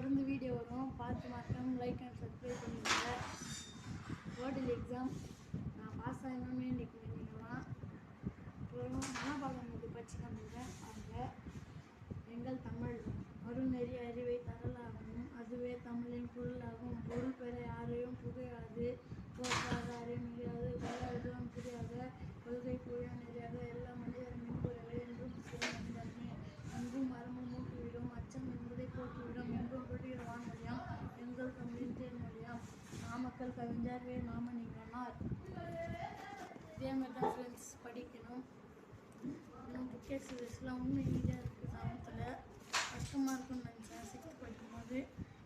Video வரும். பார்த்து மாற்றம் லைக் அண்ட் சப்ஸ்கிரைப் பண்ணிக்கோங்க ஹோட்டல் எக்ஸாம் நான் பாஸ் ஆகணும்னு வேண்டிக்கு வேண்டிக்கலாம் அப்புறம் மனப்பாடம் இது பற்றி நம்புகிறேன் அவங்க எங்கள் தமிழ் மறுநெறி அறிவை தரலாகவும் அதுவே தமிழின் பொருளாகும். பொருள் பெற யாரையும் புகையாது போக்காது மக்கள் கவிஞர் வே மாமணிகனார் இதே மாதிரி தான் ஃப்ரெண்ட்ஸ் படிக்கணும். இன்னும் புக்கே சீரியஸ்லாம் இன்னும் ஈஸியாக இருக்குது சமத்தில். கஷ்டமாக இருக்கும்னு நினச்சேன். சிக்ஸ்த் படிக்கும்போது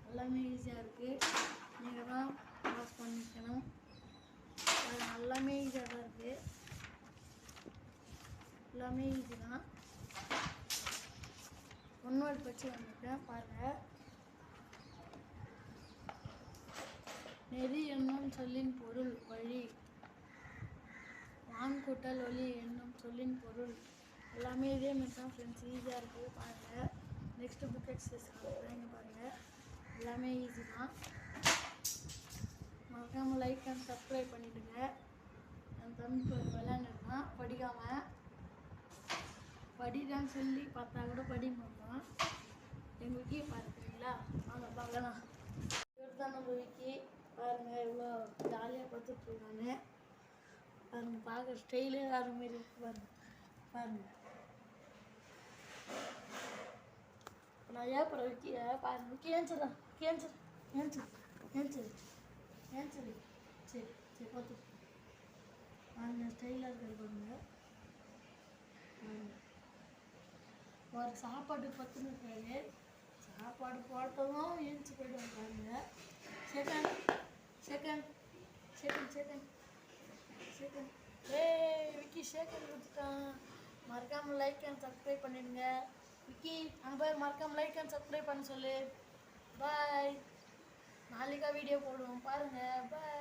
எல்லாமே ஈஸியாக இருக்குது நீங்கள் தான் பாஸ் பண்ணிக்கணும். அது எல்லாமே ஈஸியாக தான் இருக்குது எல்லாமே ஈஸி தான். ஒன் வேர்ட் பற்றி வந்துட்டேன் பாருங்கள் நெறி என்னும் சொல்லின் பொருள் வழி. வான் கூட்டல் ஒளி என்னும் சொல்லின் பொருள். எல்லாமே இதே மாதிரி தான் ஃப்ரெண்ட்ஸ் ஈஸியாக இருக்குது பாருங்கள் நெக்ஸ்ட்டு புக் எக்ஸசைஸ் இங்கே பாருங்கள் எல்லாமே ஈஸி தான். மறக்காமல் லைக் அண்ட் சப்ஸ்கிரைப் பண்ணிவிடுங்க என் தம்பி விளையாண்டுருக்கான். படிக்காமல் படிதான் சொல்லி பார்த்தா கூட படி மாட்டான் எங்கள் விக்கியை பார்த்துக்கிறீங்களா வாங்க பார்க்கலாம் இவர் தான் நம்ம விக்கி பாருங்கள் எவ்வளோ ஜாலியாக பார்த்துட்ருக்காங்க பாருங்க பார்க்க ஸ்டைலே வேறு மாரி பாருங்க. பாருங்க. இப்ப நான் ஏப்பற விக்கிய? பாருங்க விக்கி ஏன்ச்சதா ஏன்ச்சது ஏன்ச்சது ஏன்ச்சது ஏன்ச்சது சரி சரி பார்த்து பாருங்க ஸ்டைலாக இருக்கிறது பாருங்க. ஒரு சாப்பாடு பத்துன்னு இருக்காரு. சாப்பாடு போட்டதும் ஏஞ்சி போயிடுவாங்க பாருங்க. செகண்ட் ஏய் விக்கி செகண்ட் கொடுத்துட்டான். மறக்காம லைக் அண்ட் சப்ஸ்கிரைப் பண்ணிடுங்க. விக்கி அங்கே போய் மறக்காம லைக் அண்ட் சப்ஸ்கிரைப் பண்ண சொல்லு. பாய் நாளைக்கா வீடியோ போடுவோம். பாருங்க. பாய்